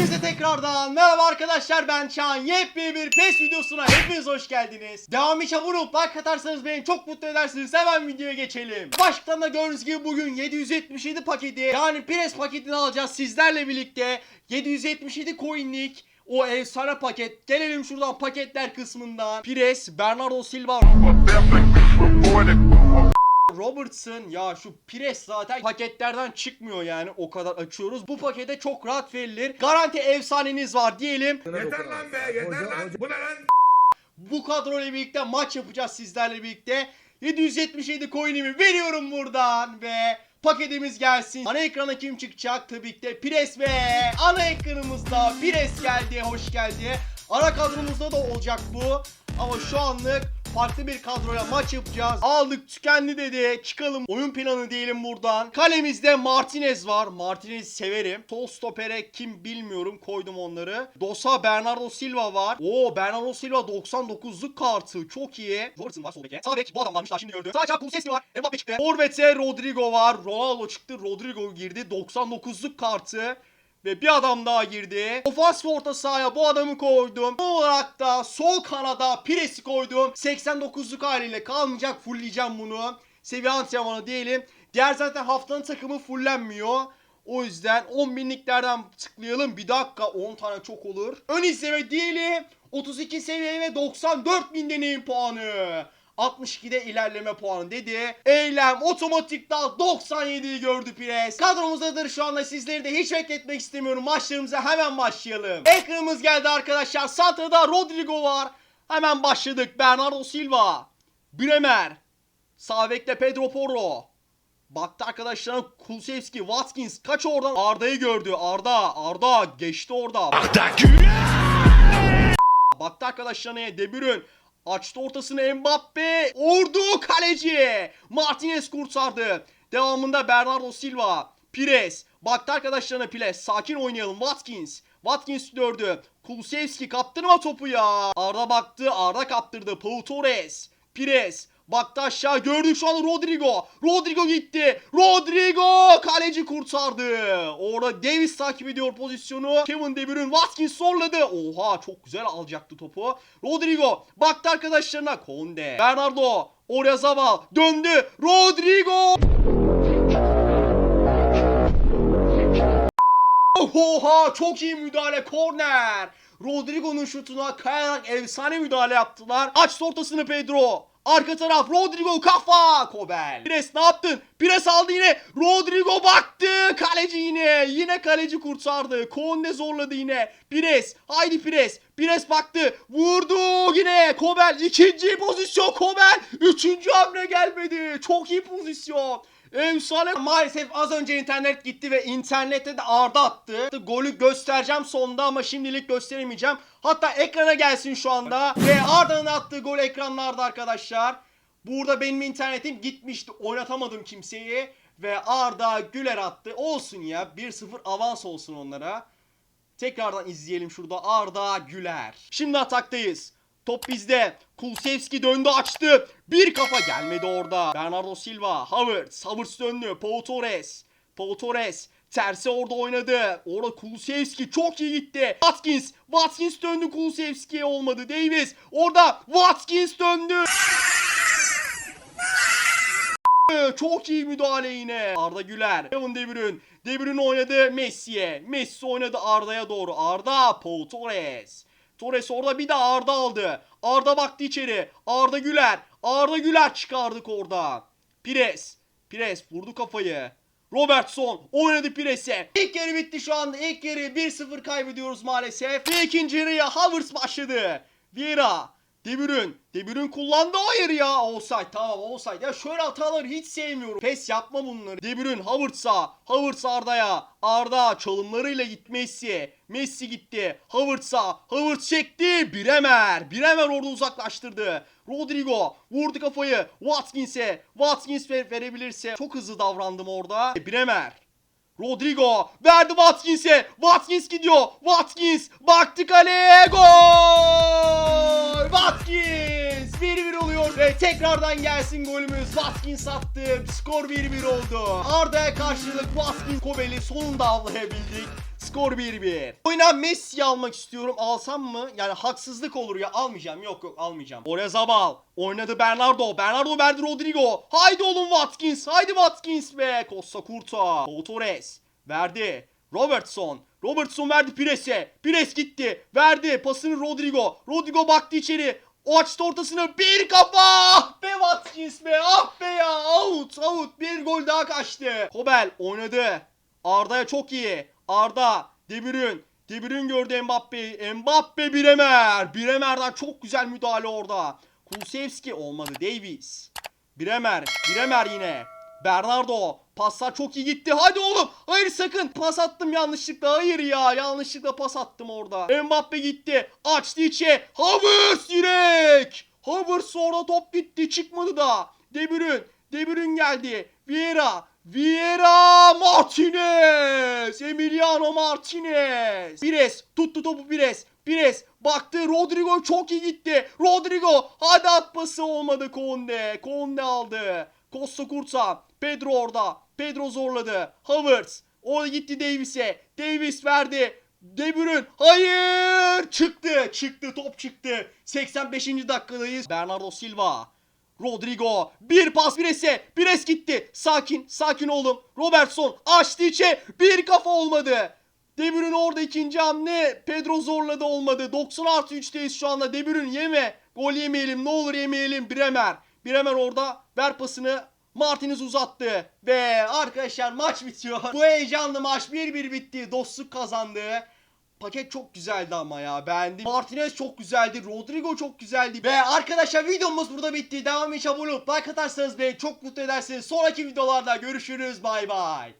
Hepinize tekrardan merhaba arkadaşlar ben Çağan yepyeni bir PES videosuna hepiniz hoş geldiniz. Devamı olup like atarsanız beni çok mutlu edersiniz hemen videoya geçelim. Başlıktan da gördüğünüz gibi bugün 777 paketi yani PES paketini alacağız sizlerle birlikte 777 coinlik o efsane paket. Gelelim şuradan paketler kısmından. Pires, Bernardo Silva, Robertson ya şu Pires zaten paketlerden çıkmıyor yani o kadar açıyoruz. Bu pakete çok rahat verilir. Garanti efsaneniz var diyelim. Yeter lan be yeter lan. Bu ne lan? Bu kadro ile birlikte maç yapacağız sizlerle birlikte. 777 coin'imi veriyorum buradan ve paketimiz gelsin. Ana ekrana kim çıkacak? Tabii ki de Pires ve ana ekranımızda Pires geldi, hoş geldi. Ana kadromuzda da olacak bu. Ama şu anlık farklı bir kadroyla maç yapacağız. Aldık tükendi dedi. Çıkalım oyun planı diyelim buradan. Kalemizde Martinez var. Martinez severim. Sol stopere kim bilmiyorum koydum onları. Dosa Bernardo Silva var. Oo Bernardo Silva 99'luk kartı. Çok iyi. Robertson var sol beke. Sağ bek bu adam varmış daha şimdi gördüm. Sağ açar Kulusevski var. Mbappe çıktı. Forvet'e Rodrigo var. Ronaldo çıktı. Rodrigo girdi. 99'luk kartı. Ve bir adam daha girdi. Ofans orta sahaya bu adamı koydum. Bu olarak da sol kanada Pires'i koydum. 89'luk haliyle kalmayacak. Fullleyeceğim bunu. Seviye antrenmanı diyelim. Diğer zaten haftanın takımı fullenmiyor. O yüzden 10 binliklerden tıklayalım. Bir dakika 10 tane çok olur. Ön izleme diyelim. 32 seviye ve 94 bin deneyim puanı. 62'de ilerleme puanı dedi. Eylem otomatik daha 97'yi gördü Pires. Kadromuzdadır şu anda sizleri de hiç bekletmek istemiyorum. Maçlarımıza hemen başlayalım. Ekranımız geldi arkadaşlar. Santra'da Rodrigo var. Hemen başladık. Bernardo Silva. Bremer. Sağ bekte Pedro Porro. Baktı arkadaşlarına Kulusevski, Watkins kaç oradan Arda'yı gördü. Arda, Arda geçti orada. Baktı arkadaşlarına De Bruyne. Açtı ortasını Mbappe. Ordu kaleci. Martinez kurtardı. Devamında Bernardo Silva. Pires. Baktı arkadaşlarına Pires. Sakin oynayalım. Watkins. Watkins gördü. Kulusevski kaptırma topu ya. Arda baktı. Arda kaptırdı. Pau Torres. Pires. Baktı aşağı gördük şu an Rodrigo. Rodrigo gitti. Rodrigo kaleci kurtardı. Orada Davis takip ediyor pozisyonu. Kevin De Bruyne Watkins zorladı. Oha çok güzel alacaktı topu. Rodrigo baktı arkadaşlarına. Konde. Bernardo. Oyarzabal döndü. Rodrigo. Oha çok iyi müdahale korner. Rodrigo'nun şutuna kayarak efsane müdahale yaptılar. Açtı ortasını Pedro. Arka taraf Rodrigo kafa. Kobel. Pires ne yaptın? Pires aldı yine. Rodrigo baktı. Kaleci yine. Yine kaleci kurtardı. Konde zorladı yine. Pires. Haydi Pires. Pires baktı. Vurdu yine. Kobel. ikinci pozisyon Kobel. Üçüncü hamle gelmedi. Çok iyi pozisyon. Efsane. Maalesef az önce internet gitti ve internette de Arda attı. Golü göstereceğim sonda ama şimdilik gösteremeyeceğim. Hatta ekrana gelsin şu anda. Ve Arda'nın attığı gol ekranlarda arkadaşlar. Burada benim internetim gitmişti. Oynatamadım kimseyi. Ve Arda Güler attı. Olsun ya. 1-0 avans olsun onlara. Tekrardan izleyelim şurada Arda Güler. Şimdi ataktayız. Top bizde. Kulsevski döndü açtı. Bir kafa gelmedi orada. Bernardo Silva, Havertz, Havertz döndü. Pau Torres, Pau Torres tersi orada oynadı. Orada Kulusevski çok iyi gitti. Watkins, Watkins döndü Kulusevski'ye olmadı. Davis orada Watkins döndü. Çok iyi müdahale yine. Arda Güler. Kevin De Bruyne. De Bruyne oynadı Messi'ye. Messi oynadı Arda'ya doğru. Arda. Pau Torres. Torres orada bir de Arda aldı. Arda baktı içeri. Arda Güler. Arda Güler çıkardık orada. Pires. Pires vurdu kafayı. Robertson oynadı Pires'e. İlk yarı bitti şu anda. İlk yarı 1-0 kaybediyoruz maalesef. Ve ikinci yarıya Havertz başladı. Vieira. De Bruyne. Kullandı. Hayır ya. Offside tamam offside. Ya şöyle hataları hiç sevmiyorum. Pes yapma bunları. De Bruyne Havertz'a. Havertz Arda'ya. Arda çalımlarıyla gitti Messi. Messi gitti. Havertz'a. Havertz çekti. Bremer. Bremer orada uzaklaştırdı. Rodrigo vurdu kafayı. Watkins'e. Watkins ver- verebilirse. Çok hızlı davrandım orada. Bremer. Rodrigo verdi Watkins'e. Watkins gidiyor. Watkins baktı kaleye. Gol! Watkins 1-1 oluyor ve tekrardan gelsin golümüz. Watkins attı. Skor 1-1 oldu. Arda'ya karşılık Watkins Kobel'i sonunda avlayabildik. Skor 1-1. Oyuna Messi'yi almak istiyorum. Alsam mı? Yani haksızlık olur ya. Almayacağım. Yok yok almayacağım. Oyarzabal. Oynadı Bernardo. Bernardo verdi Rodrigo. Haydi oğlum Watkins. Haydi Watkins be. Costa Curta. Torres. Verdi. Robertson. Robertson verdi Pires'e. Pires gitti. Verdi. Pasını Rodrigo. Rodrigo baktı içeri. O açtı ortasını. Bir kafa. Ah be Watkins be. Ah be ya. Out. Out. Bir gol daha kaçtı. Kobel oynadı. Arda'ya çok iyi. Arda. De Bruyne. De Bruyne gördü Mbappe'yi. Mbappe Biremer. Biremer'den çok güzel müdahale orada. Kulusevski olmadı. Davis. Biremer. Biremer yine. Bernardo. Paslar çok iyi gitti. Hadi oğlum. Hayır sakın. Pas attım yanlışlıkla. Hayır ya. Yanlışlıkla pas attım orada. Mbappe gitti. Açtı içe. Havertz direkt. Havertz orada top gitti. Çıkmadı da. De Bruyne. De Bruyne geldi. Vieira. Vieira Martinez. Emiliano Martinez. Pires. Tuttu topu Pires. Pires. Baktı Rodrigo çok iyi gitti. Rodrigo. Hadi at olmadı Konde. Konde aldı. Costa Curta. Pedro orada. Pedro zorladı. Havertz. O gitti Davis'e. Davis verdi. De Bruyne. Hayır. Çıktı. Çıktı. Top çıktı. 85. dakikadayız. Bernardo Silva. Rodrigo. Bir pas Pires'e. Pires gitti. Sakin. Sakin oğlum. Robertson. Açtı içe. Bir kafa olmadı. De Bruyne orada ikinci hamle. Pedro zorladı olmadı. 90 artı 3'teyiz şu anda. De Bruyne yeme. Gol yemeyelim. Ne olur yemeyelim. Bremer. Bremer orada. Ver pasını. Martinez uzattı. Ve arkadaşlar maç bitiyor. Bu heyecanlı maç 1-1 bitti. Dostluk kazandı. Paket çok güzeldi ama ya beğendim. Martinez çok güzeldi. Rodrigo çok güzeldi. Ve arkadaşlar videomuz burada bitti. Devam için abone olup like atarsanız beni çok mutlu edersiniz. Sonraki videolarda görüşürüz. Bay bay.